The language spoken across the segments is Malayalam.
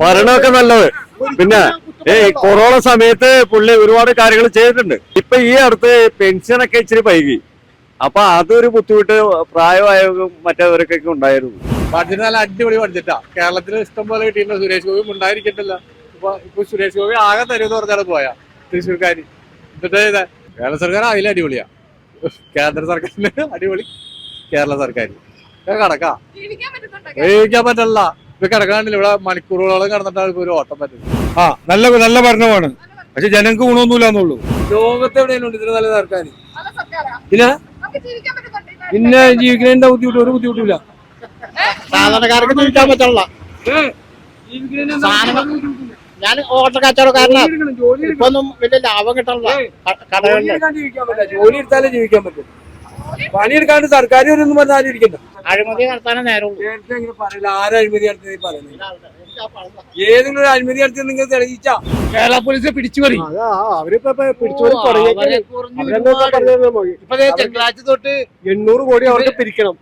ഭരണമൊക്കെ നല്ലത്. പിന്നെ ഏ കൊറോണ സമയത്ത് പുള്ളി ഒരുപാട് കാര്യങ്ങൾ ചെയ്തിട്ടുണ്ട്. ഇപ്പൊ ഈ അടുത്ത് പെൻഷനൊക്കെ ഇച്ചിരി വൈകി. അപ്പൊ അതൊരു ബുദ്ധിമുട്ട് പ്രായമായവർക്കും മറ്റവരൊക്കെ ഉണ്ടായിരുന്നു. ബഡ്ജറ്റ് നല്ല അടിപൊളി ബഡ്ജറ്റാ കേരളത്തിൽ ഇഷ്ടംപോലെ കിട്ടിയിട്ടുണ്ട് സുരേഷ് ഗോപി. ഉണ്ടായിരിക്കട്ടില്ല ഇപ്പൊ ഇപ്പൊ സുരേഷ് ഗോപി ആകെ തരുമെന്ന് പറഞ്ഞാൽ പോയാ. തൃശ്ശൂർക്കാരി. എന്നിട്ട് ഇത് കേരള സർക്കാർ അതിൽ അടിപൊളിയാ. കേന്ദ്ര സർക്കാരിന് അടിപൊളി. കേരള സർക്കാർ കണക്കാ. ഉപയോഗിക്കാൻ പറ്റില്ല ഇപ്പൊ കിടക്കാണ്ടില്ല ഇവിടെ മണിക്കൂറുകളോളം കിടന്നിട്ടാണ് ഇപ്പൊ ഒരു ഓട്ടം പറ്റുന്നത് ആ നല്ല നല്ല ഭരണമാണ് പക്ഷെ ജനങ്ങൾക്ക് ഗുണമൊന്നുമില്ല എന്നുള്ളൂ. ലോകത്ത് എവിടെയുണ്ട് ഇതിന് നല്ല സർക്കാർ? ഇല്ല? പിന്നെ ജീവിക്കുന്നതിന്റെ ബുദ്ധിമുട്ട്? ഒരു ബുദ്ധിമുട്ടില്ല സാധാരണക്കാർക്ക് ജീവിക്കാൻ പറ്റുള്ള ഞാൻ ഓട്ടോ കച്ചവടക്കാരനാണ് കാരണം ഇപ്പൊ ഒന്നും വലിയ ലാഭം കിട്ടണില്ല ക- ജീവിക്കാൻ പറ്റില്ല. ജോലി എടുത്താലേ ജീവിക്കാൻ പറ്റും. പണിയെടുക്കാണ്ട് സർക്കാർ ഒന്നും പറഞ്ഞാലും ഇരിക്കണ്ട അഴിമതി നടത്താനേ നേരമുള്ളൂ. ഇങ്ങനെ പറയില്ല ആരും അഴിമതി നടത്തി പറയുന്നത്. ഏതെങ്കിലും ഒരു അഴിമതി നടത്തി നിങ്ങൾ തെളിയിച്ചാ കേരള പോലീസ് പിടിച്ചു പറയും അവരിപ്പോ തിങ്കളാഴ്ച തൊട്ട് എണ്ണൂറ് കോടി അവർക്ക് പിരിക്കണം.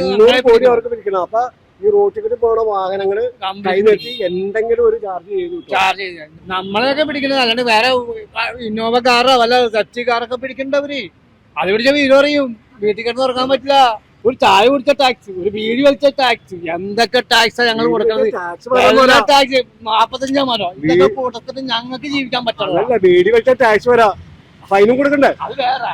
എണ്ണൂറ് കോടി അവർക്ക് പിരിക്കണം. അപ്പൊ ഈ റോട്ടിൽ പോണ വാഹനങ്ങൾ കൈനീട്ടി എന്തെങ്കിലും ഒരു ചാർജ് ചെയ്തു ചാർജ് ചെയ്തു. നമ്മളെയൊക്കെ പിടിക്കുന്നത് അല്ലാണ്ട് വേറെ ഇന്നോവ കാറോ വല്ല സച്ചി കാറൊക്കെ പിടിക്കണ്ടവര്. അത് പിടിച്ച വീട് പറയും. വീട്ടിൽ കിടന്ന് ഉറങ്ങാൻ പറ്റില്ല. ഒരു ചായ കുടിച്ച ടാക്സ് ഒരു വീട് വലിച്ച ടാക്സ്. എന്തൊക്കെ ടാക്സാ ഞങ്ങൾ കൊടുക്കുന്നത് ടാക്സ് നാപ്പത്തഞ്ചാ മരോ. ഇതൊക്കെ കൊടുത്തിട്ട് ഞങ്ങൾക്ക് ജീവിക്കാൻ പറ്റില്ല ബീഡി വലിച്ച ടാക്സ് വരാ ഫൈനും കൊടുക്കണ്ടേ? അത് വേറെ.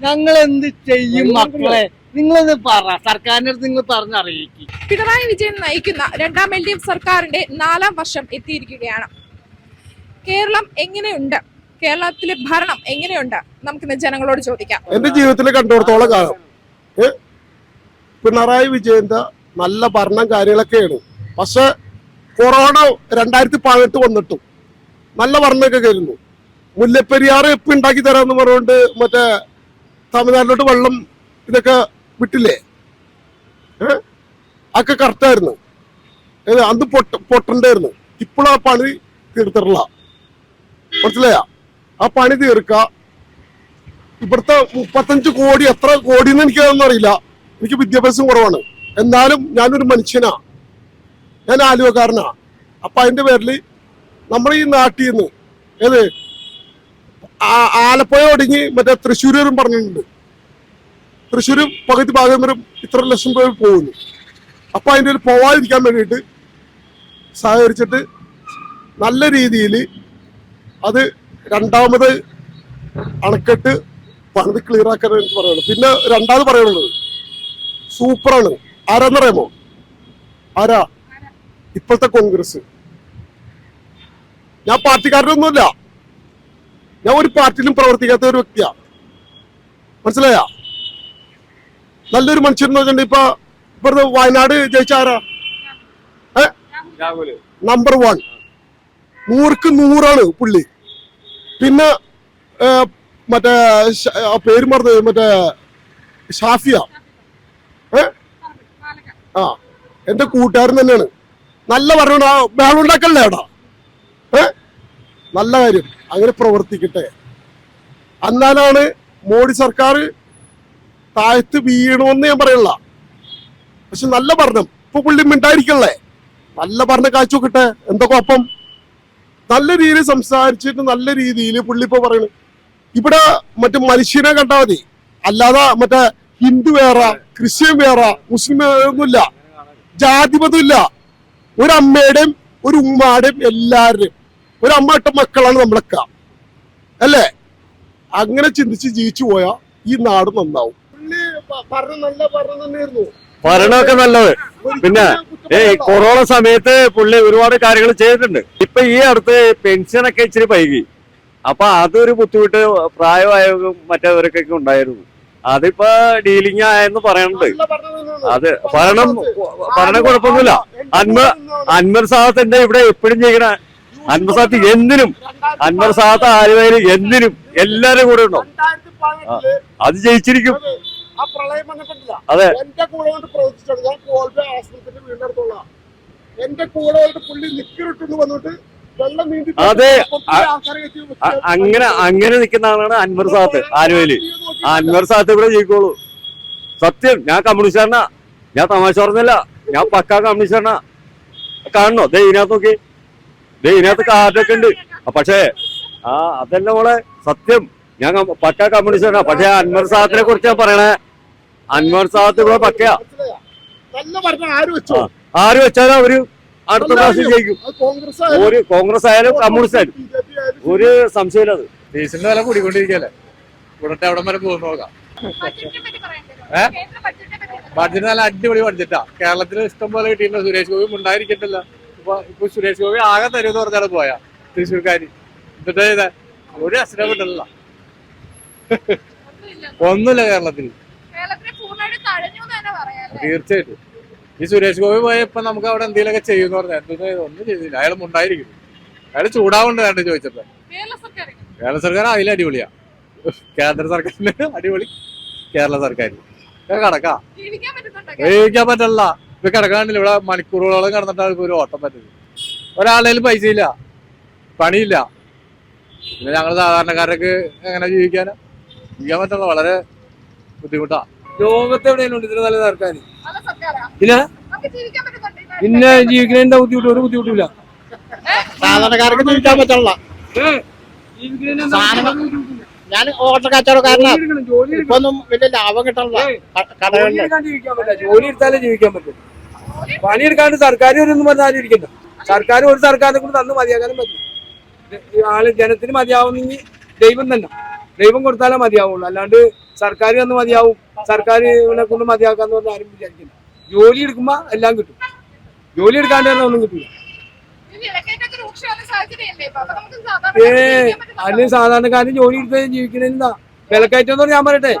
ഞങ്ങൾ എന്ത് ചെയ്യും മക്കളെ? നിങ്ങൾ പറ. സർക്കാരിന്റെ അടുത്ത് നിങ്ങൾ പറഞ്ഞറിയിക്കും പിണറായി വിജയൻ നയിക്കുന്ന രണ്ടാം എൽ ഡി എഫ് സർക്കാരിന്റെ നാലാം വർഷം എത്തിയിരിക്കുകയാണ്. കേരളം എങ്ങനെയുണ്ട്? കേരളത്തിലെ ഭരണം എങ്ങനെയുണ്ട്? നമുക്കിന്ന് ജനങ്ങളോട് ചോദിക്കാം. എന്റെ ജീവിതത്തിൽ കണ്ടിടത്തോളം കാലം പിണറായി വിജയന്റെ നല്ല ഭരണം കാര്യങ്ങളൊക്കെയാണ്. പക്ഷെ കൊറോണ രണ്ടായിരത്തി പതിനെട്ട് വന്നിട്ടും നല്ല ഭരണമൊക്കെ കയറുന്നു മുല്ലപ്പെരിയാർ ഇപ്പൊ ഉണ്ടാക്കി തരാന്ന് പറഞ്ഞുകൊണ്ട് മറ്റേ തമിഴ്നാട്ടിലോട്ട് വെള്ളം ഇതൊക്കെ വിട്ടില്ലേ? ഒക്കെ കറക്റ്റായിരുന്നു അന്ന് പൊട്ട പൊട്ടണ്ടായിരുന്നു. ഇപ്പോഴാ പണി തീർത്തിട്ടുള്ള. മനസ്സിലായ? ആ പണി തീർക്ക. ഇവിടുത്തെ മുപ്പത്തഞ്ച് കോടി എത്ര കോടി എന്ന് എനിക്കതൊന്നും അറിയില്ല. എനിക്ക് വിദ്യാഭ്യാസം കുറവാണ്. എന്നാലും ഞാനൊരു മനുഷ്യനാ. ഞാൻ ആലുവക്കാരനാ. അപ്പൊ അതിന്റെ പേരിൽ നമ്മുടെ ഈ നാട്ടിൽ നിന്ന് ഏത് ആലപ്പുഴ ഒടുങ്ങി മറ്റേ തൃശ്ശൂരും പറഞ്ഞിട്ടുണ്ട്. തൃശ്ശൂർ പകുതി ഭാഗം വരും ഇത്ര ലക്ഷം പേര് പോകുന്നു. അപ്പൊ അതിന്റെ ഒരു പോവാതിരിക്കാൻ വേണ്ടിയിട്ട് സഹകരിച്ചിട്ട് നല്ല രീതിയിൽ അത് രണ്ടാമത് അണക്കെട്ട് പണിത് ക്ലിയർ ആക്കാൻ എനിക്ക് പറയുള്ളൂ പിന്നെ രണ്ടാമത് പറയാനുള്ളത് സൂപ്പറാണ്. ആരാന്നറിയാമോ? ആരാ? ഇപ്പോഴത്തെ കോൺഗ്രസ്. ഞാൻ പാർട്ടിക്കാരനൊന്നുമില്ല. ഞാൻ ഒരു പാർട്ടിയിലും പ്രവർത്തിക്കാത്ത ഒരു വ്യക്തിയാ. മനസ്സിലായ? നല്ലൊരു മനുഷ്യൻ എന്ന് വെച്ചിട്ടുണ്ടെങ്കിൽ ഇപ്പൊ ഇപ്പോഴത്തെ വയനാട് ജയിച്ച ആരാ? ഏ? നമ്പർ വൺ നൂറ്ക്ക് നൂറാണ് പുള്ളി. പിന്നെ മറ്റേ പേര് മറന്നു മറ്റേ ഷാഫിയ. ഏ? ആ എന്റെ കൂട്ടുകാരൻ തന്നെയാണ്. നല്ല പറഞ്ഞ ബഹളം ഉണ്ടാക്കല്ലേ ഏടാ ഏ? നല്ല കാര്യം അങ്ങനെ പ്രവർത്തിക്കട്ടെ. എന്നാലാണ് മോഡി സർക്കാർ താഴ്ത്ത് വീണമെന്ന് ഞാൻ പറയണില്ല. പക്ഷെ നല്ല പറഞ്ഞു ഇപ്പൊ പുള്ളി മിണ്ടായിരിക്കണല്ലേ നല്ല ഭരണം കാഴ്ച നോക്കട്ടെ എന്തൊക്കെ കുഴപ്പം? നല്ല രീതിയിൽ സംസാരിച്ചിട്ട് നല്ല രീതിയിൽ പുള്ളി ഇപ്പൊ പറയണു. ഇവിടെ മറ്റേ മനുഷ്യനെ കണ്ടാൽ മതി. അല്ലാതെ മറ്റേ ഹിന്ദു വേറെ ക്രിസ്ത്യൻ വേറെ മുസ്ലിം ഒന്നുമില്ല. ജാതിമതം ഇല്ല. ഒരു അമ്മയുടെയും ഒരു ഉമ്മാടെയും എല്ലാവരുടെയും. ഒരു അമ്മ ഇട്ട മക്കളാണ് നമ്മളൊക്കെ. അല്ലേ? അങ്ങനെ ചിന്തിച്ച് ജീവിച്ചു പോയാ ഈ നാട് നന്നാവും. നല്ല ഭരണം തന്നെയായിരുന്നു. ഭരണമൊക്കെ നല്ലത്. പിന്നെ ഈ കൊറോണ സമയത്ത് പുള്ളി ഒരുപാട് കാര്യങ്ങൾ ചെയ്തിട്ടുണ്ട്. ഇപ്പൊ ഈ അടുത്ത് പെൻഷനൊക്കെ ഇച്ചിരി വൈകി. അപ്പൊ അതൊരു ബുദ്ധിമുട്ട് പ്രായമായവർക്കും മറ്റവരൊക്കെ ഉണ്ടായിരുന്നു. അതിപ്പോ ഡീലിംഗ് ആയെന്ന് തന്നെയാണ്. അത് ഭരണം ഭരണം കുഴപ്പമൊന്നുമില്ല. അൻവർ അൻവർ സാദത്തിന്റെ ഇവിടെ എപ്പോഴും ചെയ്യണ അൻവർ സാദത്ത് എന്തിനും അൻവർ സാദത്ത് ആരുമായാലും എന്തിനും എല്ലാരും കൂടെ ഉണ്ടോ? അത് ജയിച്ചിരിക്കും. പ്രളയം വന്നിട്ടില്ല. അതെ. എന്റെ കൂടെ കൊണ്ട് പ്രവർത്തിച്ചാണ് ഞാൻ കോൾബെ ആശ്രമത്തിന്റെ വീടിനടുത്തുള്ള എന്റെ കൂടെ കൊണ്ട് പുള്ളി നിക്കറിട്ടുണ്ട് വന്നിട്ട് വെള്ളം നീന്തി അതെ. അങ്ങനെ അങ്ങനെ നിൽക്കുന്ന ആളാണ് അൻവർ സാത്ത് ആലുവയിൽ. ആ അൻവർ സാത്ത് ഇവിടെ ജയിക്കോളൂ സത്യം ഞാൻ കമ്മ്യൂണിസ്റ്റുകാരനാ. ഞാൻ തമാശ പറഞ്ഞല്ല. ഞാൻ പക്ക കമ്മ്യൂണിസ്റ്റുകാരനാ. കാണണോ? ദേ ഇതിനകത്ത് നോക്കി. ദേ ഇതിനകത്ത് കാർഡൊക്കെ ഉണ്ട്. പക്ഷേ ആ അതല്ല മോളെ സത്യം. ഞാൻ പക്ക കമ്മ്യൂണിസ്റ്റാണ് പക്ഷെ അൻവർ സാത്തിനെ കുറിച്ച് ഞാൻ പറയണേ അൻവർ സാദത്ത് ഇവിടെ പക്കയാ. നല്ല ഭരണം ആര് വെച്ചോ? ആര് വെച്ചാലും അവർ അടുത്ത പ്രാവശ്യം ജയിക്കും. കോൺഗ്രസ് ആയാലും ഒരു കോൺഗ്രസ് ആയാലും കമ്മ്യൂണിസ്റ്റ് ആയാലും. ഒരു സംശയമില്ല അത്. ഡീസലിന്റെ വില കൂടിക്കൊണ്ടിരിക്കല്ലേ കൂടട്ടെ അവിടം വരെ പോകുന്നു നോക്കാം. ഏ? ബഡ്ജറ്റ് നല്ല അടിപൊളി ബഡ്ജറ്റാ. കേരളത്തിൽ ഇഷ്ടം പോലെ കിട്ടിയിട്ടുണ്ട് സുരേഷ് ഗോപി. ഉണ്ടായിരിക്കട്ടില്ല ഇപ്പൊ ഇപ്പൊ സുരേഷ് ഗോപി ആകെ തരുമെന്ന് പറഞ്ഞാൽ പോയാ. തൃശ്ശൂർക്കാരി. എന്നിട്ട് ഒരു അസുരം. ഒന്നുമില്ല കേരളത്തിൽ. കേരളത്തിനെ പൂർണമായിട്ട് കഴിഞ്ഞു എന്ന് തന്നെ തീർച്ചയായിട്ടും. ഈ സുരേഷ് ഗോപി പോയ ഇപ്പൊ നമുക്ക് അവിടെ എന്തെങ്കിലുമൊക്കെ ചെയ്യുമെന്ന് പറഞ്ഞാൽ എന്തൊന്നും ചെയ്തു? ഒന്നും ചെയ്തില്ല. അയാളും ഉണ്ടായിരിക്കും അയാൾ ചൂടാവുണ്ട് കണ്ട് ചോദിച്ചപ്പോ. കേരള സർക്കാർ കേരള സർക്കാർ അതിൽ അടിപൊളിയാ. കേന്ദ്ര സർക്കാരിന് അടിപൊളി. കേരള സർക്കാർ. കടക്കാ ജീവിക്കാൻ പറ്റുന്നുണ്ടോ ഉപയോഗിക്കാൻ പറ്റില്ല ഇപ്പൊ കിടക്കാണ്ടില്ല ഇവിടെ മണിക്കൂറുകളോളം കിടന്നിട്ടാണ് ഇപ്പൊ ഒരു ഓട്ടം പറ്റുന്നത് ഒരാളുടെ പൈസ ഇല്ല. പണിയില്ല. പിന്നെ ഞങ്ങൾ സാധാരണക്കാരൊക്കെ എങ്ങനെ ജീവിക്കാനാ? ജീവിക്കാൻ പറ്റില്ല വളരെ ബുദ്ധിമുട്ടാ. ലോകത്ത് എവിടെയെങ്കിലും ഉണ്ട് ഇതിന് നല്ല സർക്കാരാ? പിന്നെ? പിന്നെ ജീവിക്കുന്നതിന്റെ ബുദ്ധിമുട്ട്? ഒരു ബുദ്ധിമുട്ടില്ല സാധാരണക്കാർക്ക് ജീവിക്കാൻ പറ്റില്ല ഞാൻ ഓട്ട കച്ചവടക്കാരനാണ് ഇപ്പൊ ഒന്നും വലിയ ലാഭം കിട്ടണല്ല. കടകളിൽ ജീവിക്കാൻ പറ്റില്ല. ജോലി എടുത്താലേ ജീവിക്കാൻ പറ്റും. പണിയെടുക്കാണ്ട് സർക്കാർ ഒന്നും പറഞ്ഞാലും ഇരിക്കണ്ട. സർക്കാർ ഒരു സർക്കാരിനെ കൊണ്ട് തന്നു മതിയാക്കാനും പറ്റും ആൾ ജനത്തിന് മതിയാവുന്നെങ്കിൽ ദൈവം തന്നെ. ദൈവം കൊടുത്താലേ മതിയാവുള്ളൂ. അല്ലാണ്ട് സർക്കാർ തന്ന് മതിയാവും. സർക്കാർ ഇവനെ കൊണ്ട് മതിയാക്കാന്ന് പറഞ്ഞാൽ ആരും വിചാരിക്കില്ല. ജോലി എടുക്കുമ്പോ എല്ലാം കിട്ടും. ജോലി എടുക്കാണ്ട് തന്നെ ഒന്നും കിട്ടില്ല ഏ അതിന് സാധാരണക്കാരൻ ജോലി എടുത്ത് ജീവിക്കണെന്താ വിലക്കയറ്റം എന്ന് പറഞ്ഞാൽ ഞാൻ പറയട്ടെ.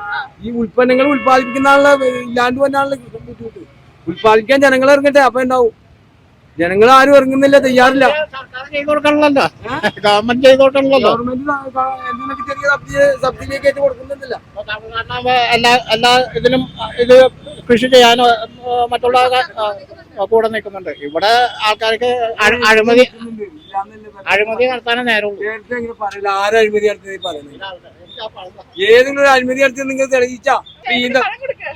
ഈ ഉൽപ്പന്നങ്ങൾ ഉൽപ്പാദിപ്പിക്കുന്ന ആളുടെ ഇല്ലാണ്ട് വന്നാണല്ലോ ബുദ്ധിമുട്ട്. ഉൽപ്പാദിക്കാൻ ജനങ്ങൾ ഇറങ്ങട്ടെ അപ്പൊ ഉണ്ടാവും ജനങ്ങൾ ആരും ഇറങ്ങുന്നില്ല തയ്യാറില്ല. സർക്കാർ ഗവൺമെന്റ് ചെയ്ത് കൊടുക്കണല്ലോ ഗവൺമെന്റ് എന്തിനൊക്കെ ചെറിയ സബ്സിഡി സബ്സിഡിയൊക്കെ ആയിട്ട് കൊടുക്കുന്നില്ല എല്ലാ എല്ലാ ഇതിനും ഇത് കൃഷി ചെയ്യാനോ മറ്റുള്ള കൂടെ നിൽക്കുന്നുണ്ട്. ഇവിടെ ആൾക്കാർക്ക് അഴ- അഴിമതി അഴിമതി നടത്താനേ നേരമുള്ളൂ. ആരും അഴിമതി നടത്തി പറയുന്നത് ഏതെങ്കിലും ഒരു അഴിമതി നടത്തി നിങ്ങൾ തെളിയിച്ചാ.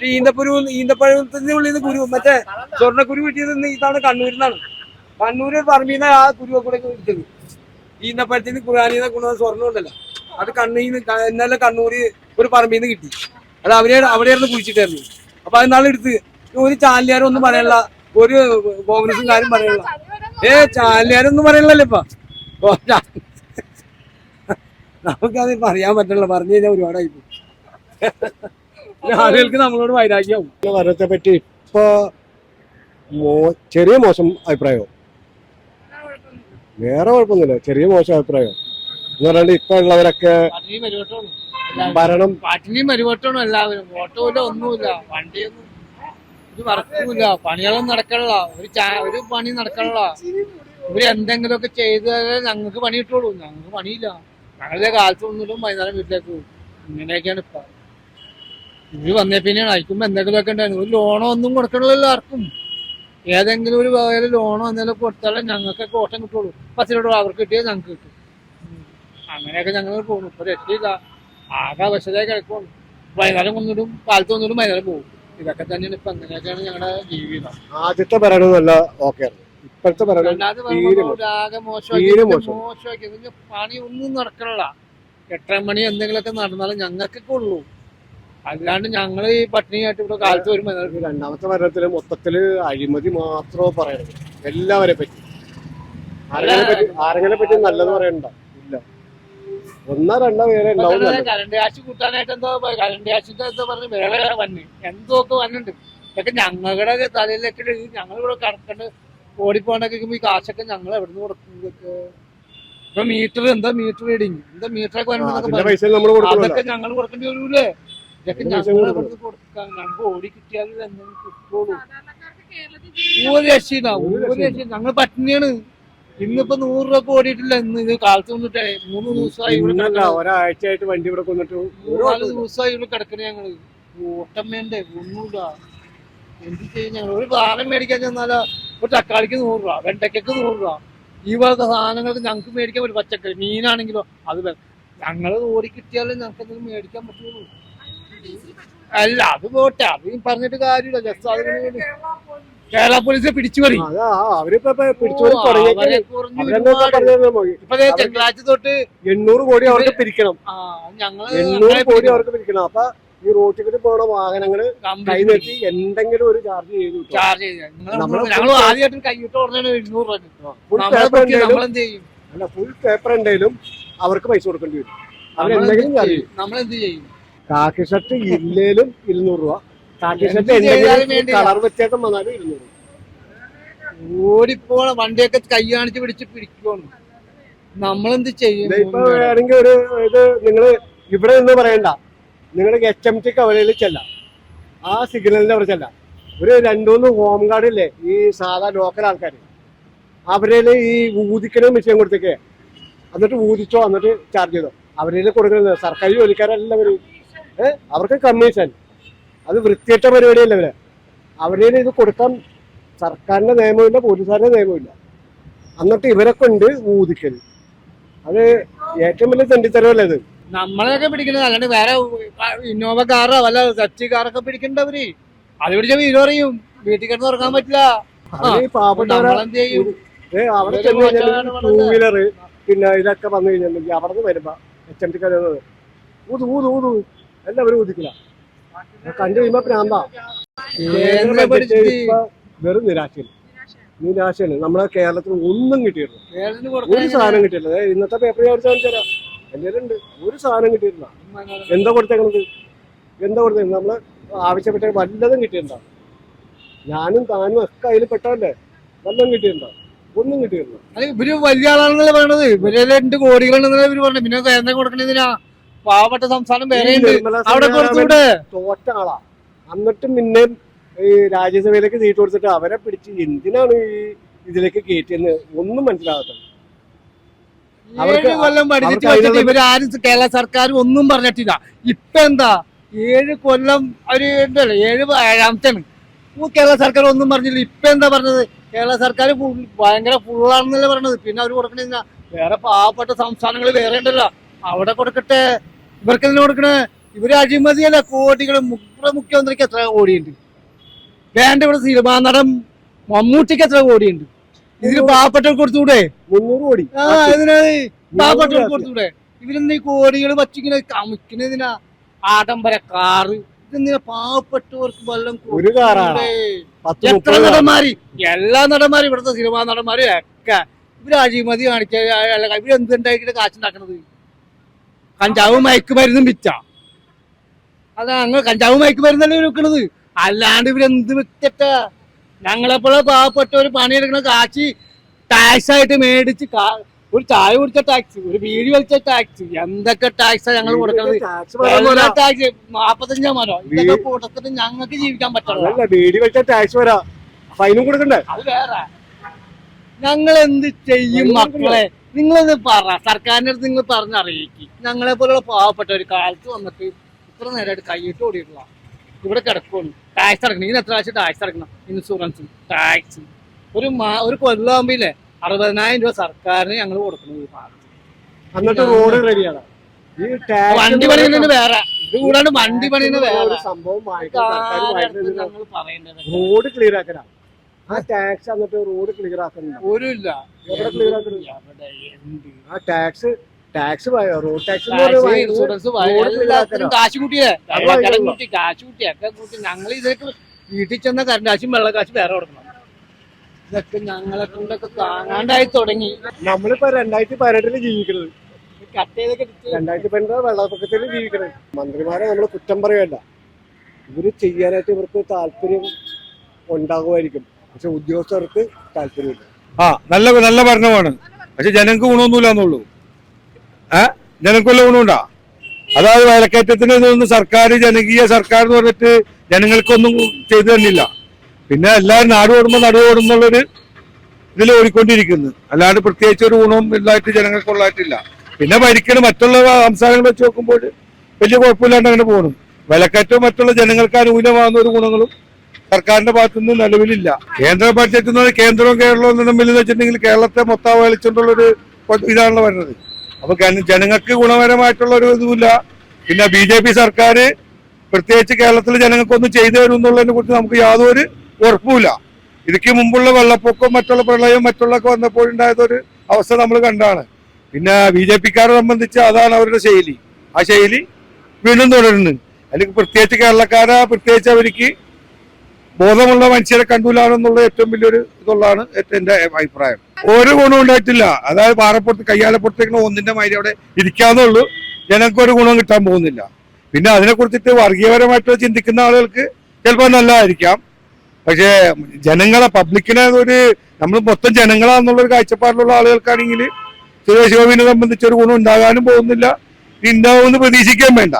ഈന്തപ്പുരു ഈന്തപ്പഴത്തിന്റെ ഉള്ളിൽ നിന്ന് കുരു മറ്റേ സ്വർണക്കുരു കിട്ടിയത് ഇതാണ് കണ്ണൂരിൽ നിന്നാണ് കണ്ണൂര് പറമ്പിൽ ആ കുരുവ കൂടെ എടുത്തത് ഈന്തപ്പഴത്തിന് കുറാനിന്ന് നിന്ന് കൊണ്ടുവന്ന സ്വർണം ഉണ്ടല്ലോ. അത് കണ്ണൂരിൽ നിന്ന് ഇന്നലെ കണ്ണൂര് ഒരു പറമ്പിൽ നിന്ന് കിട്ടി. അത് അവരെ അവിടെയായിരുന്നു കുഴിച്ചിട്ടായിരുന്നു അപ്പൊ അതിനാൾ എടുത്ത് ഒരു ചാലിയാരും ഒന്നും പറയാനുള്ള ഒരു കോൺഗ്രസും കാര്യം പറയാനുള്ള ഏ ചാലിയാരൊന്നും പറയണല്ലോ ഇപ്പൊ? നമുക്കത് പറയാൻ പറ്റില്ല പറഞ്ഞു കഴിഞ്ഞാൽ ഒരുപാടായി പോകും ആളുകൾക്ക് നമ്മളോട് വൈരാഗ്യമാവും വരത്തെ പറ്റി ഇപ്പൊ ചെറിയ മോശം അഭിപ്രായം വേറെ കുഴപ്പമൊന്നുമില്ല. ചെറിയ മോശം അഭിപ്രായം എന്ന് പറഞ്ഞാൽ ഇപ്പൊ ഉള്ളവരൊക്കെ ഭരണം പട്ടിണി പരിവട്ടമാണ് എല്ലാവരും. ഓട്ടമില്ല ഒന്നുമില്ല. വണ്ടിയൊന്നും ഒരു വർക്കുമില്ല. പണികളൊന്നും നടക്കണില്ല. ഒരു ഒരു പണി നടക്കണില്ല. ഇവർ എന്തെങ്കിലുമൊക്കെ ചെയ്താലേ ഞങ്ങൾക്ക് പണി കിട്ടുള്ളൂ. ഞങ്ങൾക്ക് പണിയില്ല. ഞങ്ങളുടെ കാലത്ത് ഒന്നിട്ടും വൈകുന്നേരം വീട്ടിലേക്ക് പോകും. ഇങ്ങനെയൊക്കെയാണ് ഇപ്പൊ. ഇവർ വന്നേ പിന്നെയാണ്. അയക്കുമ്പോ എന്തെങ്കിലുമൊക്കെ ഉണ്ടായിരുന്നു ഒരു ലോണോ ഒന്നും കൊടുക്കണല്ലോ ആർക്കും ഏതെങ്കിലും ഒരു വകയിൽ ലോണോ എന്തെങ്കിലും കൊടുത്താലേ ഞങ്ങൾക്കൊക്കെ ഓട്ടം കിട്ടുള്ളൂ. പത്ത് രൂപ അവർക്ക് കിട്ടിയാൽ ഞങ്ങൾക്ക് കിട്ടും. അങ്ങനെയൊക്കെ ഞങ്ങൾ പോകുന്നു ഇപ്പൊ രക്ഷയില്ല ആകെ അവശതയായി കിടക്കുവാണ്. വൈകുന്നേരം കൊന്നിടും കാലത്ത് കൊന്നിടും വൈകുന്നേരം പോകും. ഇതൊക്കെ തന്നെയാണ് ഇപ്പൊ അങ്ങനെയൊക്കെയാണ് ഞങ്ങളുടെ ജീവിതം. ആദ്യത്തെ ഭരണം നല്ല ഓക്കെ. ആയിരുന്നു ഇപ്പോഴത്തെ തീരെ മോശം. മോശമാക്കി പണി ഒന്നും നടക്കണില്ല. എട്ടര മണി എന്തെങ്കിലുമൊക്കെ നടന്നാലും ഞങ്ങൾക്കൊക്കെ ഉള്ളൂ. അല്ലാണ്ട് ഞങ്ങൾ ഈ പട്ടിണിയായിട്ട് ഇവിടെ കാലത്ത് വരുമ്പോൾ രണ്ടാമത്തെ മരണത്തിൽ മൊത്തത്തിൽ അഴിമതി മാത്രമേ പറയണത് എല്ലാവരെ പറ്റി. ആരെങ്ങനെ പറ്റി ആരെങ്ങനെ പറ്റി നല്ലത് പറയണ്ട? ഇല്ല. ഒന്നോ രണ്ടോ പേരെ ഉണ്ടാവും. കറണ്ട് കാശ് കൂട്ടാനായിട്ട് എന്തോ കറണ്ട് കാശിന്റെ എന്തോ പറഞ്ഞ് വേറെ വന്ന്. എന്തൊക്കെ വന്നിട്ടുണ്ട്. ഇതൊക്കെ ഞങ്ങളുടെ തലയിലൊക്കെ ഞങ്ങളിവിടെ ഇവിടെ കടക്കണ്ട് ഓടിപ്പോണ്ടൊക്കെ ഈ കാശൊക്കെ ഞങ്ങൾ എവിടുന്ന് കൊടുക്കും ഇതൊക്കെ? ഇപ്പൊ മീറ്റർ എന്താ മീറ്റർ റീഡിങ് എന്താ മീറ്റർ ഒക്കെ ആ, വരണമെന്നൊക്കെ അതൊക്കെ ഞങ്ങൾ കൊടുക്കേണ്ടി വരൂലേ? ഇതൊക്കെ ഞങ്ങൾ കൊടുക്കാം? ഞങ്ങൾക്ക് ഓടി കിട്ടിയാൽ എന്തെങ്കിലും കിട്ടുള്ളൂ? ഒരു രക്ഷയില്ല ഒരു രക്ഷ ഞങ്ങൾ പട്ടിണിയാണ്. ഇന്നിപ്പോ നൂറ് രൂപ ഓടിയിട്ടില്ല. ഇന്ന് ഇത് കാലത്ത് വന്നിട്ടേ മൂന്ന് ദിവസമായി ഇവിടെ ഒരാഴ്ചയായിട്ട് വണ്ടി ഇവിടെ മൂന്നാൽ കുഴപ്പമില്ല. ദിവസമായി ഇവിടെ കിടക്കണേ ഞങ്ങൾ. ഓട്ടമ്മേണ്ടേ വേണ്ടേ ഒന്നുമില്ല. എന്ത് ചെയ്യും ഞങ്ങൾ ഒരു സാധനം മേടിക്കാൻ ചെന്നാലോ ഒരു തക്കാളിക്ക് നൂറ് രൂപ വെണ്ടയ്ക്കൊക്കെ നൂറ് രൂപ. ഈ വക സാധനങ്ങൾക്ക് ഞങ്ങൾക്ക് മേടിക്കാൻ ഒരു പച്ചക്കറി മീനാണെങ്കിലോ അത് ഞങ്ങൾ ഞങ്ങൾ ഓടി കിട്ടിയാലും ഞങ്ങൾക്ക് എന്തെങ്കിലും മേടിക്കാൻ പറ്റുള്ളൂ. അല്ല അത് പോട്ടെ. അത് പറഞ്ഞിട്ട് കാര്യമില്ല. ജസ്റ്റ് അതിന് വേണ്ടി കേരള പോലീസ്. പിടിച്ചു പറയും തിങ്കളാഴ്ച തൊട്ട് എണ്ണൂറ് കോടി അവർക്ക് പിരിക്കണം. എണ്ണൂറ് കോടി അവർക്ക് പിരിക്കണം. അപ്പൊ ഈ റോട്ടിൽ കൂടി പോണ വാഹനങ്ങൾ കംപ്ലീറ്റ് കൈനീട്ടി എന്തെങ്കിലും ഒരു ചാർജ് ചെയ്തു. ചാർജ് ഞങ്ങൾ ആദ്യമായിട്ട് കൈയിട്ട് പറഞ്ഞാണ് എഴുന്നൂറ് രൂപ അല്ല ഫുൾ പേപ്പർ ഉണ്ടെങ്കിലും അവർക്ക് പൈസ കൊടുക്കേണ്ടി വരും. അവരെന്തെങ്കിലും ചാർജ്? നമ്മളെന്ത് ചെയ്യും? കാക്കി ഷർട്ട് ഇല്ലേലും ഇരുന്നൂറ് രൂപ. കാക്കി ഷർട്ട് എന്തെങ്കിലും. കളർ വ്യത്യാസം വന്നാലും ഇരുന്നൂറ് ഓടിപ്പോണ വണ്ടിയൊക്കെ കൈ കാണിച്ച് പിടിച്ച് പിടിക്കുവാണ്. നമ്മളെന്ത് ചെയ്യും? ഇപ്പൊ വേണമെങ്കിൽ ഒരു ഇത് നിങ്ങൾ ഇവിടെ നിന്ന് പറയണ്ട. നിങ്ങൾ എച്ച് എം ടി കവലയിൽ ചെല്ലാം. ആ സിഗ്നലിന്റെ അവിടെ ചെല്ലാം. ഒരു രണ്ടുമൂന്ന് ഹോം ഗാർഡ് ഇല്ലേ ഈ സാധാ ലോക്കൽ ആൾക്കാർ അവരിൽ ഈ ഊതിക്കണ മെഷീൻ കൊടുത്തേക്ക്. എന്നിട്ട് ഊതിച്ചോ എന്നിട്ട് ചാർജ് ചെയ്തോ. അവരിൽ കൊടുക്കുന്നത് സർക്കാർ ജോലിക്കാരെല്ലാവരും. ഏഹ് അവർക്ക് കമ്മീഷൻ അത് വൃത്തിയിട്ട പരിപാടിയല്ല ഇവർ. അവരിൽ ഇത് കൊടുക്കാൻ സർക്കാരിന്റെ നിയമമില്ല പോലീസുകാരുടെ നിയമമില്ല. എന്നിട്ട് ഇവരെ കൊണ്ട് ഊതിക്കൽ അത് ഏറ്റവും വലിയ തെണ്ടിത്തരമല്ലേ ഇത്? നമ്മളെയൊക്കെ പിടിക്കുന്നത് അല്ലാണ്ട് വേറെ ഇന്നോവ കാറോ വല്ല സച്ചി കാറൊക്കെ പിടിക്കണ്ടവര്. അത് പിടിച്ച വീട് പറയും. വീട്ടിൽ കിടന്ന് ഉറങ്ങാൻ പറ്റില്ല. നമ്മളെന്ത് ചെയ്യും? അവിടെ ടൂ വീലർ പിന്നെ ഇതൊക്കെ വന്നു കഴിഞ്ഞിട്ടുണ്ടെങ്കിൽ അവിടെ നിന്ന് വരുമ്പോ എച്ച് എം ടി കരുതുന്നത് ഊതു ഊതു ഊതു. എല്ലാവരും ഊതിക്കില്ല. കണ്ടു കഴിയുമ്പോ പ്രാന്താ കേന്ദ്ര ബഡ്ജറ്റ് വെറും നിരാശയില്ല നിരാശയാണ് നമ്മളെ കേരളത്തിൽ ഒന്നും കിട്ടിയിട്ടില്ല. ഒരു സാധനം കിട്ടിയില്ല ഇന്നത്തെ പേപ്പർ ഞാൻ തരാം. എന്റെ ഒരു സാധനം കിട്ടിയിട്ടില്ല എന്താ കൊടുത്തേക്കണത് എന്താ കൊടുത്തേ? നമ്മൾ ആവശ്യപ്പെട്ട വല്ലതും കിട്ടിയിട്ടുണ്ടോ ഞാനും താനും ഒക്കെ അതിൽ പെട്ടതല്ലേ? വല്ലതും കിട്ടിയിട്ടുണ്ടോ ഒന്നും കിട്ടിയിട്ടില്ല ഇവർ വലിയ ആളാണെന്നല്ലേ പറയണത്. ഇവർ രണ്ട് കോടികളുണ്ടെന്നല്ലേ ഇവർ പറഞ്ഞു പിന്നെ കേന്ദ്രം കൊടുക്കണതിനാ പാവപ്പെട്ട സംസ്ഥാനം വേറെ അവിടെ കൊടുത്തൂടെ? തോറ്റ ആളാ. എന്നിട്ടും പിന്നെ ഈ രാജ്യസഭയിലേക്ക് സീറ്റ് കൊടുത്തിട്ട് അവരെ പിടിച്ച് എന്തിനാണ് ഈ ഇതിലേക്ക് കയറ്റിയെന്ന് ഒന്നും മനസ്സിലാകാത്തത് അവർക്ക് ഏഴ് കൊല്ലം പഠിച്ചിട്ട് വെച്ചിട്ട് ഇവരാരും കേരള സർക്കാർ ഒന്നും പറഞ്ഞിട്ടില്ല. ഇപ്പൊ എന്താ? ഏഴ് കൊല്ലം അവർ ഉണ്ടല്ലോ ഏഴ് ഏഴാമത്തെയാണ്. കേരള സർക്കാർ ഒന്നും പറഞ്ഞില്ല. ഇപ്പൊ എന്താ പറഞ്ഞത്? കേരള സർക്കാർ ഭയങ്കര ഫുള്ളാണെന്നല്ലേ പറഞ്ഞത്. പിന്നെ അവർ കൊടുക്കണില്ല വേറെ പാവപ്പെട്ട സംസ്ഥാനങ്ങൾ വേറെ ഉണ്ടല്ലോ. അവിടെ കൊടുക്കട്ടെ. ഇവർക്ക് എന്തിനാ കൊടുക്കണേ. ഇവർ അഴിമതിയല്ല. കോടികൾ മുഖ്യമന്ത്രിക്ക് എത്ര കോടിയുണ്ട്? വേണ്ട ഇവിടെ സിനിമാ നടൻ മമ്മൂട്ടിക്ക് എത്ര കോടിയുണ്ട്? ഇതിന് പാവപ്പെട്ടവർക്ക് കൊടുത്തൂടെ മുന്നൂറ് കോടി. ആ ഇതിനാണ് പാവപ്പെട്ടവർക്ക് കൊടുത്തൂടെ ഇവരെന്താ ഈ കോടികൾ വച്ചിങ്ങനെ കമിക്കണതിനാ ആഡംബര കാറ്. ഇതെന്തിനാ പാവപ്പെട്ടവർക്ക് വെള്ളം ഒരു കാറാണ്? പത്ത് എത്ര മുപ്പത് കാറ്. നടന്മാര്? എല്ലാ നടന്മാരും ഇവിടുത്തെ സിനിമാ നടന്മാരും ഒക്കെ. ഇവർ അഴിമതി കാണിച്ച ഇവർ എന്തുണ്ടാക്കിട്ട് കാശുണ്ടാക്കണത്? കഞ്ചാവ് മയക്കുമരുന്നും വിറ്റ. അതാ അങ്ങ് കഞ്ചാവ് മയക്കുമരുന്നല്ലേ വിൽക്കണത്? അല്ലാണ്ട് ഇവരെന്ത് വിറ്റിട്ട? ഞങ്ങളെപ്പോലെ ഒരു പണിയെടുക്കുന്ന കാശി ടാക്സ് ആയിട്ട് മേടിച്ച് ഒരു ചായ കുടിച്ച ടാക്സ് ഒരു വീടി വലിച്ച ടാക്സ് എന്തൊക്കെ ടാക്സാ ഞങ്ങൾ കൊടുക്കുന്നത് ടാക്സ് നാപ്പത്തഞ്ചാ മരോ. ഇതൊക്കെ കൊടുത്തിട്ട് ഞങ്ങൾക്ക് ജീവിക്കാൻ പറ്റുള്ളൂ വീട് വലിച്ച ടാക്സ് വരാ ഫൈനും കൊടുക്കണ്ടേ? അത് വേറെ. ഞങ്ങൾ എന്ത് ചെയ്യും മക്കളെ? നിങ്ങളത് പറ. സർക്കാരിന്റെ അടുത്ത് നിങ്ങൾ പറഞ്ഞറിയിക്കും ഞങ്ങളെ പോലുള്ള പാവപ്പെട്ട ഒരു കാലത്ത് വന്നിട്ട് ഇത്ര നേരമായിട്ട് കൈയിട്ട് ഓടിയിട്ടുള്ള ഇവിടെ കിടക്കുന്നു ടാക്സ് അടക്കണം. ഇതിന് എത്ര പ്രാവശ്യം ടാക്സ് അടക്കണം. ഇൻഷുറൻസും ടാക്സും ഒരു മാ ഒരു കൊല്ലാകുമ്പോഴേ അറുപതിനായിരം രൂപ സർക്കാരിന് ഞങ്ങൾ കൊടുക്കണം ഈ ഭാഗത്ത്. എന്നിട്ട് റോഡ് റെഡിയാണ് ഈ വണ്ടി പണിയുന്നതിന് വേറെ. ഇത് കൂടാണ്ട് വണ്ടി പണിയുന്നത് വേറെ. സംഭവം റോഡ് ക്ലിയർ ആക്കലാ ആ ടാക്സ് എന്നിട്ട് റോഡ് ക്ലിയർ ആക്കുന്നില്ല ഒരു ഇല്ല? എവിടെ എന്ത്? ആ ടാക്സ് ടാക്സ് റോഡ് ടാക്സ് കാശ് കൂട്ടിയേ. കൂട്ടി കാശ് കൂട്ടി കൂട്ടി. ഞങ്ങൾ ഇതൊക്കെ വീട്ടിൽ ചെന്ന കരണ്ടാശും കാശും വെള്ള കാശും വേറെ കൊടുക്കണം. ഇതൊക്കെ ഞങ്ങളെ കൊണ്ടൊക്കെ താങ്ങാണ്ടായി തുടങ്ങി. നമ്മളിപ്പോ രണ്ടായിരത്തി പതിനെട്ടിൽ ജീവിക്കുന്നത്. കട്ട് ചെയ്തൊക്കെ എടുത്ത് രണ്ടായിരത്തി പതിനെട്ട് വെള്ളപ്പൊക്കത്തിൽ ജീവിക്കുന്നത്. മന്ത്രിമാരെ നമ്മൾ കുറ്റം പറയല്ല ഇവർ ചെയ്യാനായിട്ട് ഇവർക്ക് താല്പര്യം ഉണ്ടാകുമായിരിക്കും പക്ഷെ ഉദ്യോഗസ്ഥർക്ക് താല്പര്യമില്ല. ആ നല്ല നല്ല ഭരണമാണ് പക്ഷെ ജനങ്ങൾക്ക് ഗുണമൊന്നുമില്ലാന്നുള്ളൂ. ഏ ജനങ്ങൾക്ക് വല്ല ഗുണമുണ്ടാ? അതായത് വിലക്കയറ്റത്തിന് ഇതൊന്നും സർക്കാർ ജനകീയ സർക്കാർ എന്ന് പറഞ്ഞിട്ട് ജനങ്ങൾക്കൊന്നും ചെയ്തു തന്നില്ല. പിന്നെ എല്ലാവരും നാട് ഓടുമ്പോൾ നടു ഓടുന്നുള്ളൊരു ഇതിൽ ഓടിക്കൊണ്ടിരിക്കുന്നു. അല്ലാണ്ട് പ്രത്യേകിച്ച് ഒരു ഗുണവും ഇല്ലായിട്ട് ജനങ്ങൾക്കുള്ളതായിട്ടില്ല പിന്നെ ഭരിക്കണ മറ്റുള്ള സംസ്ഥാനങ്ങൾ വെച്ച് നോക്കുമ്പോൾ വലിയ കുഴപ്പമില്ലാണ്ട് അങ്ങനെ പോകണം വിലക്കയറ്റവും മറ്റുള്ള ജനങ്ങൾക്ക് അനുകൂലമാകുന്ന ഒരു ഗുണങ്ങളും സർക്കാരിന്റെ ഭാഗത്തുനിന്ന് നിലവിലില്ല. കേന്ദ്ര ബഡ്ജറ്റ് കേന്ദ്രവും കേരളവും തമ്മിൽ വെച്ചിട്ടുണ്ടെങ്കിൽ കേരളത്തെ മൊത്തം വലിച്ചുകൊണ്ടുള്ള ഒരു ഇതാണല്ലോ വരുന്നത്. അപ്പൊ ജനങ്ങൾക്ക് ഗുണപരമായിട്ടുള്ള ഒരു ഇതുമില്ല. പിന്നെ ബി ജെ പി സർക്കാർ പ്രത്യേകിച്ച് കേരളത്തിലെ ജനങ്ങൾക്കൊന്നും ചെയ്തു തരും എന്നുള്ളതിനെ കുറിച്ച് നമുക്ക് യാതൊരു ഉറപ്പുമില്ല. ഇതിക്ക് മുമ്പുള്ള വെള്ളപ്പൊക്കം മറ്റുള്ള പ്രളയവും മറ്റുള്ളൊക്കെ വന്നപ്പോഴുണ്ടായതൊരു അവസ്ഥ നമ്മൾ കണ്ടാണ്. പിന്നെ ബി ജെ പിക്കാരെ സംബന്ധിച്ച് അതാണ് അവരുടെ ശൈലി. ആ ശൈലി വീണ്ടും തുടരുന്നു. അല്ലെങ്കിൽ പ്രത്യേകിച്ച് കേരളക്കാരെ പ്രത്യേകിച്ച് അവർക്ക് ബോധമുള്ള മനുഷ്യരെ കണ്ടൂലാണെന്നുള്ള ഏറ്റവും വലിയൊരു ഇതുള്ളതാണ് എന്റെ അഭിപ്രായം. ഒരു ഗുണം ഉണ്ടായിട്ടില്ല. അതായത് പാറപ്പുറത്ത് കയ്യാലപ്പുറത്തേക്ക് ഒന്നിന്റെ മാതിരി അവിടെ ഇരിക്കാന്നുള്ളൂ ജനങ്ങൾക്ക് ഒരു ഗുണം കിട്ടാൻ പോകുന്നില്ല. പിന്നെ അതിനെ കുറിച്ചിട്ട് വർഗീയപരമായിട്ട് ചിന്തിക്കുന്ന ആളുകൾക്ക് ചിലപ്പോൾ നല്ലതായിരിക്കാം. പക്ഷേ ജനങ്ങളെ പബ്ലിക്കിനെ ഒരു നമ്മൾ മൊത്തം ജനങ്ങളാന്നുള്ളൊരു കാഴ്ചപ്പാടിലുള്ള ആളുകൾക്കാണെങ്കിൽ സുരേഷ് ഗോപിനെ സംബന്ധിച്ച് ഒരു ഗുണം ഉണ്ടാകാനും പോകുന്നില്ല. ഉണ്ടാവുമെന്ന് പ്രതീക്ഷിക്കാൻ വേണ്ട.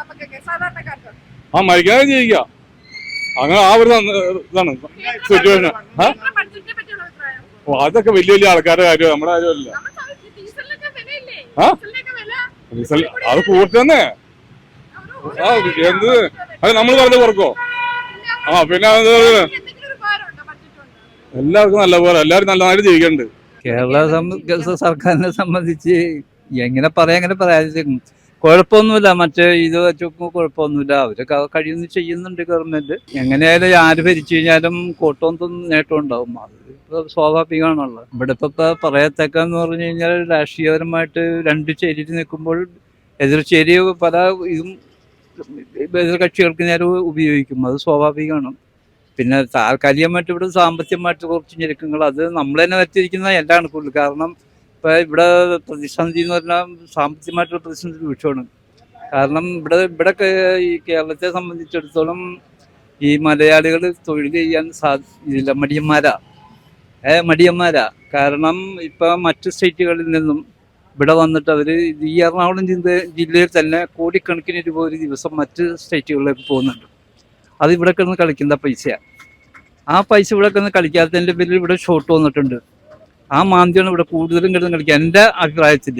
നമുക്കൊക്കെ? സാധാരണക്കാർക്ക്. ആ മരിക്കാതെ ജീവിക്കാം. അങ്ങനെ ആ ഒരു ഇതാണ്. സിറ്റുവേഷൻ അതൊക്കെ വലിയ വലിയ ആൾക്കാരുടെ കാര്യം നമ്മുടെ കാര്യമല്ല. ഡീസൽ അത് കൂട്ടുന്നേ ആ എന്ത്? അത് നമ്മൾ പറഞ്ഞു കുറക്കോ ആ പിന്നെ അത് എല്ലാവർക്കും നല്ല പോലെ എല്ലാവരും നല്ലതായിട്ട് ജീവിക്കുന്നുണ്ട്. കേരള സർക്കാരിനെ സംബന്ധിച്ച് എങ്ങനെ പറയാം എങ്ങനെ പറയാം കുഴപ്പമൊന്നുമില്ല. മറ്റേ ഇത് വെച്ച് നോക്കുമ്പോൾ കുഴപ്പമൊന്നുമില്ല. അവരൊക്കെ കഴിയുന്ന ചെയ്യുന്നുണ്ട് ഗവൺമെന്റ് എങ്ങനെയായാലും ആര് ഭരിച്ചു കഴിഞ്ഞാലും കൂട്ടമൊന്നും നേട്ടം ഉണ്ടാവും അത് ഇപ്പൊ സ്വാഭാവികമാണല്ലോ. ഇവിടെ ഇപ്പൊ പറയത്തക്കെന്ന് പറഞ്ഞു കഴിഞ്ഞാൽ രാഷ്ട്രീയപരമായിട്ട് രണ്ട് ചേരിയിൽ നിൽക്കുമ്പോൾ എതിർ എതിർചേരി പല ഇതും എതിർ കക്ഷികൾക്ക് നേരെ ഉപയോഗിക്കും. അത് സ്വാഭാവികമാണ്. പിന്നെ താൽക്കാലികമായിട്ട് ഇവിടെ സാമ്പത്തികമായിട്ട് കുറച്ച് ഞെരുക്കങ്ങൾ. അത് നമ്മൾ തന്നെ വരുത്തിയിരിക്കുന്ന എല്ലാം കൂടുതൽ. കാരണം ഇപ്പൊ ഇവിടെ പ്രതിസന്ധി എന്ന് പറഞ്ഞാൽ സാമ്പത്തികമായിട്ടുള്ള പ്രതിസന്ധി രൂക്ഷമാണ്. കാരണം ഇവിടെ ഇവിടെ ഈ കേരളത്തെ സംബന്ധിച്ചിടത്തോളം ഈ മലയാളികൾ തൊഴിൽ ചെയ്യാൻ സാധിക്കില്ല മടിയന്മാരാ. ഏ മടിയന്മാരാ. കാരണം ഇപ്പൊ മറ്റു സ്റ്റേറ്റുകളിൽ നിന്നും ഇവിടെ വന്നിട്ട് അവർ ഈ എറണാകുളം ജില്ല ജില്ലയിൽ തന്നെ കോടിക്കണക്കിന് രൂപ ഒരു ദിവസം മറ്റ് സ്റ്റേറ്റുകളിലേക്ക് പോകുന്നുണ്ട്. അത് ഇവിടെ കിടന്ന് കളിക്കുന്ന പൈസയാണ് ആ പൈസ ഇവിടെ കിടന്ന് കളിക്കാത്തതിന്റെ പേരിൽ ഇവിടെ ഷോർട്ട് വന്നിട്ടുണ്ട്. ആ മാന്തിയാണ് ഇവിടെ കൂടുതലും കിടന്ന് കളിക്കുക. എന്റെ അഭിപ്രായത്തിൽ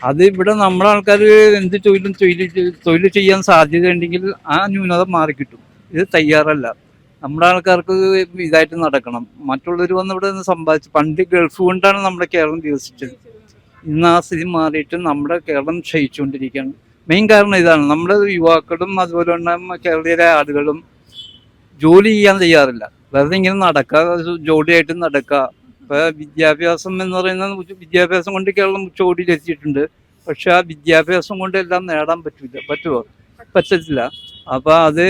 അത് ഇവിടെ നമ്മുടെ ആൾക്കാർ എന്ത് തൊഴിലും തൊഴിൽ തൊഴിൽ ചെയ്യാൻ സാധ്യതയുണ്ടെങ്കിൽ ആ ന്യൂനത മാറിക്കിട്ടും ഇത് തയ്യാറല്ല. നമ്മുടെ ആൾക്കാർക്ക് ഇതായിട്ട് നടക്കണം. മറ്റുള്ളവർ വന്ന് ഇവിടെ നിന്ന് സമ്പാദിച്ചു പണ്ട് ഗൾഫ് കൊണ്ടാണ് നമ്മുടെ കേരളം വികസിച്ചത്. ഇന്ന് ആ സ്ഥിതി മാറിയിട്ട് നമ്മുടെ കേരളം ക്ഷയിച്ചുകൊണ്ടിരിക്കുകയാണ്. മെയിൻ കാരണം ഇതാണ്. നമ്മുടെ യുവാക്കളും അതുപോലെ തന്നെ കേരളീയരായ ആളുകളും ജോലി ചെയ്യാൻ തയ്യാറില്ല. വെറുതെ ഇങ്ങനെ നടക്കുക ജോലിയായിട്ട് നടക്കുക ഇപ്പൊ വിദ്യാഭ്യാസം എന്ന് പറയുന്ന വിദ്യാഭ്യാസം കൊണ്ട് കേരളം ചോടിയിലെത്തിയിട്ടുണ്ട് പക്ഷെ ആ വിദ്യാഭ്യാസം കൊണ്ട് എല്ലാം നേടാൻ പറ്റില്ല പറ്റുമോ പറ്റത്തില്ല. അപ്പൊ അത്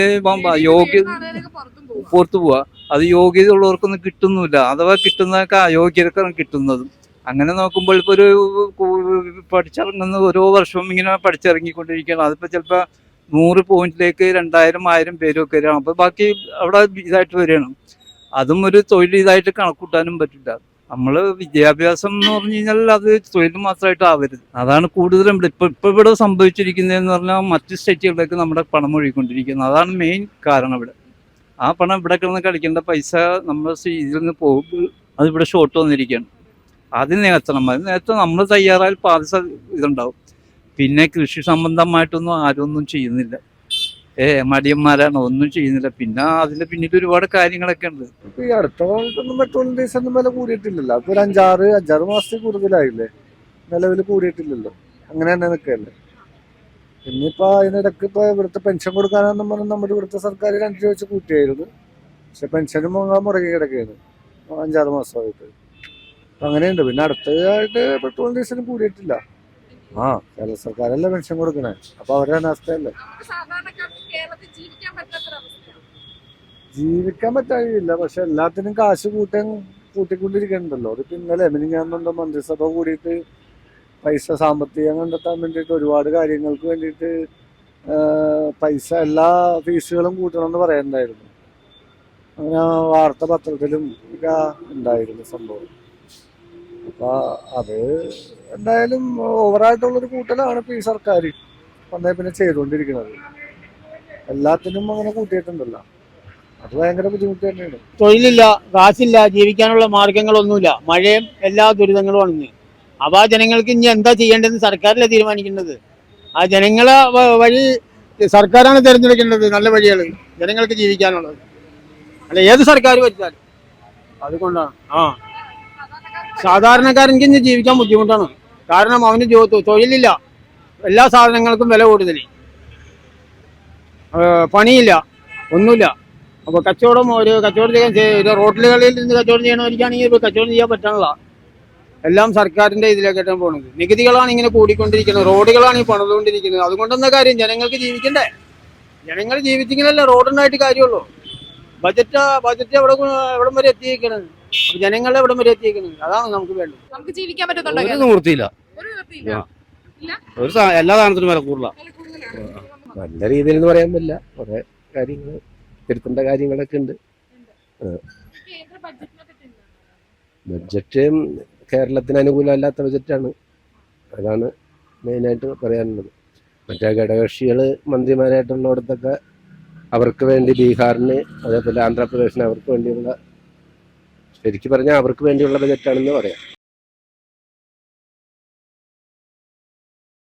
യോഗ്യത പുറത്തും പോവാ. അത് യോഗ്യത ഉള്ളവർക്കൊന്നും കിട്ടുന്നില്ല അഥവാ കിട്ടുന്നതൊക്കെ അയോഗ്യർക്കാണ് കിട്ടുന്നതും. അങ്ങനെ നോക്കുമ്പോൾ ഇപ്പോൾ ഒരു പഠിച്ചിറങ്ങുന്ന ഓരോ വർഷവും ഇങ്ങനെ പഠിച്ചിറങ്ങിക്കൊണ്ടിരിക്കുകയാണ്. അതിപ്പോ ചിലപ്പോൾ നൂറ് പോയിന്റിലേക്ക് രണ്ടായിരം ആയിരം പേരും ഒക്കെ വരികയാണ് അപ്പോൾ ബാക്കി അവിടെ ഇതായിട്ട് വരികയാണ്. അതും ഒരു തൊഴിൽ ഇതായിട്ട് കണക്കൂട്ടാനും പറ്റില്ല. നമ്മൾ വിദ്യാഭ്യാസം എന്ന് പറഞ്ഞു കഴിഞ്ഞാൽ അത് തൊഴിൽ മാത്രമായിട്ട് ആവരുത്. അതാണ് കൂടുതലും ഇപ്പം ഇപ്പൊ ഇവിടെ സംഭവിച്ചിരിക്കുന്നതെന്ന് പറഞ്ഞാൽ മറ്റ് സ്റ്റേറ്റുകളിലേക്ക് നമ്മുടെ പണം ഒഴുകിക്കൊണ്ടിരിക്കുന്നത്. അതാണ് മെയിൻ കാരണം ഇവിടെ. ആ പണം ഇവിടെ കിടന്ന് കളിക്കേണ്ട പൈസ നമ്മൾ ഇതിൽ നിന്ന് പോകും. അത് ഇവിടെ ഷോർട്ട് വന്നിരിക്കുകയാണ്. അത് നികത്തണം. അത് നേരത്തെ നമ്മൾ തയ്യാറായാൽ പാദസ ഇതുണ്ടാവും. പിന്നെ കൃഷി സംബന്ധമായിട്ടൊന്നും ആരൊന്നും ചെയ്യുന്നില്ല. ഏ മടിയന്മാരാണ്. ഒന്നും ചെയ്യുന്നില്ല. പിന്നെ അതിന്റെ പിന്നിൽ ഒരുപാട് കാര്യങ്ങളൊക്കെ ഉണ്ട്. ഈ അടുത്ത കാലത്തൊന്നും പെട്രോൾ ഡീസൽ വില കൂടിയിട്ടില്ലല്ലോ. അപ്പൊ ഒരു അഞ്ചാറ് അഞ്ചാറ് മാസത്തിൽ കൂടുതലായില്ലേ? നിലവിൽ കൂടിയിട്ടില്ലല്ലോ. അങ്ങനെ തന്നെ നിൽക്കല്ലേ ഇനിയിപ്പോ അതിനിടക്ക് ഇപ്പൊ ഇവിടുത്തെ പെൻഷൻ കൊടുക്കാനെന്നും പറഞ്ഞ് നമ്മുടെ ഇവിടുത്തെ സർക്കാർ രണ്ട് രൂപ വെച്ച് കൂട്ടിയായിരുന്നു. പക്ഷെ പെൻഷനും വാങ്ങാൻ മുടങ്ങി കിടക്കുകയാണ്. അഞ്ചാറ് മാസമായിട്ട്. അങ്ങനെയുണ്ട്. പിന്നെ അടുത്തതായിട്ട് പെട്രോൾ ഡീസലും കൂടിയിട്ടില്ല. ആ. കേരള സർക്കാരല്ലേ പെൻഷൻ കൊടുക്കണേ? അപ്പൊ അവരുടെ അവസ്ഥയല്ലേ ജീവിക്കാൻ പറ്റാഴില്ല പക്ഷെ എല്ലാത്തിനും കാശ് കൂട്ടാൻ കൂട്ടിക്കൊണ്ടിരിക്കണ്ടല്ലോ അതിപ്പോ ഇന്നലെ മിനിഞ്ഞാന്നുണ്ടോ മന്ത്രിസഭ കൂടിയിട്ട് പൈസ സാമ്പത്തികം കണ്ടെത്താൻ വേണ്ടിയിട്ട് ഒരുപാട് കാര്യങ്ങൾക്ക് വേണ്ടിയിട്ട് പൈസ എല്ലാ ഫീസുകളും കൂട്ടണം എന്ന് പറയുന്നുണ്ടായിരുന്നു അങ്ങനെ വാർത്ത പത്രത്തിലും ഒക്കെ ഉണ്ടായിരുന്നു സംഭവം. അപ്പൊ അത് എന്തായാലും ഓവറായിട്ടുള്ളൊരു കൂട്ടലാണ് ഇപ്പൊ ഈ സർക്കാർ വന്നേ പിന്നെ ചെയ്തുകൊണ്ടിരിക്കുന്നത് എല്ലാത്തിനും അങ്ങനെ കൂട്ടിയിട്ടുണ്ടല്ലോ. അത് ഭയങ്കര ബുദ്ധിമുട്ട് തന്നെയാണ്. തൊഴിലില്ല കാശില്ല ജീവിക്കാനുള്ള മാർഗങ്ങളൊന്നുമില്ല മഴയും എല്ലാ ദുരിതങ്ങളുമാണ് ഇന്ന്. അപ്പൊ ആ ജനങ്ങൾക്ക് ഇനി എന്താ ചെയ്യേണ്ടതെന്ന് സർക്കാരിലെ തീരുമാനിക്കേണ്ടത്? ആ ജനങ്ങളെ വഴി സർക്കാരാണ് തിരഞ്ഞെടുക്കേണ്ടത് നല്ല വഴികൾ ജനങ്ങൾക്ക് ജീവിക്കാനുള്ളത്. അല്ല ഏത് സർക്കാർ വെച്ചാലും അതുകൊണ്ടാണ്. ആ. സാധാരണക്കാരൻക്ക് ഇനി ജീവിക്കാൻ ബുദ്ധിമുട്ടാണ്. കാരണം അവന് തൊഴിലില്ല. എല്ലാ സാധനങ്ങൾക്കും വില കൂടുതൽ പണിയില്ല. ഒന്നുമില്ല. അപ്പോൾ കച്ചവടം ഒരു കച്ചവടം ചെയ്യാൻ റോട്ടിലുകളിൽ നിന്ന് കച്ചവടം ചെയ്യണമായിരിക്കുകയാണെങ്കിൽ ഇപ്പോൾ കച്ചവടം ചെയ്യാൻ പറ്റാനുള്ള എല്ലാം സർക്കാരിന്റെ ഇതിലേക്കാണ് പോകുന്നത് നികുതികളാണ് ഇങ്ങനെ കൂടിക്കൊണ്ടിരിക്കുന്നത്. റോഡുകളാണ് ഈ പണിതുകൊണ്ടിരിക്കുന്നത്. അതുകൊണ്ടെന്ന കാര്യം? ജനങ്ങൾക്ക് ജീവിക്കണ്ടേ? ജനങ്ങൾ ജീവിച്ചിങ്ങനല്ലേ റോഡുണ്ടായിട്ട് കാര്യമുള്ളൂ. ബജറ്റ് ബജറ്റ് എവിടെ എവിടം വരെ എത്തിയിരിക്കണത് ജനങ്ങളെ എവിടം വരെ എത്തിയിരിക്കണത് അതാണ് നമുക്ക് വേണ്ടത്. നമുക്ക് ജീവിക്കാൻ പറ്റുന്നുണ്ടോ? നിവൃത്തിയില്ല. ഒരു എല്ലാ സാധനത്തിനും വില കൂടുതല. കൂടുതലാണ്. നല്ല രീതിയിൽ എന്ന് പറയാൻ പറ്റില്ല. കുറെ കാര്യങ്ങൾ തിരുത്തേണ്ട കാര്യങ്ങളൊക്കെ ഉണ്ട്. ബഡ്ജറ്റ് കേരളത്തിന് അനുകൂലമല്ലാത്ത ബഡ്ജറ്റാണ്. അതാണ് മെയിനായിട്ട് പറയാനുള്ളത്. മറ്റേ ഘടകകക്ഷികൾ മന്ത്രിമാരായിട്ടുള്ളിടത്തൊക്കെ അവർക്ക് വേണ്ടി ബീഹാറിന് അതേപോലെ ആന്ധ്രാപ്രദേശിന് അവർക്ക് വേണ്ടിയുള്ള ശരിക്കും പറഞ്ഞാൽ അവർക്ക് വേണ്ടിയുള്ള ബജറ്റാണെന്ന് പറയാം.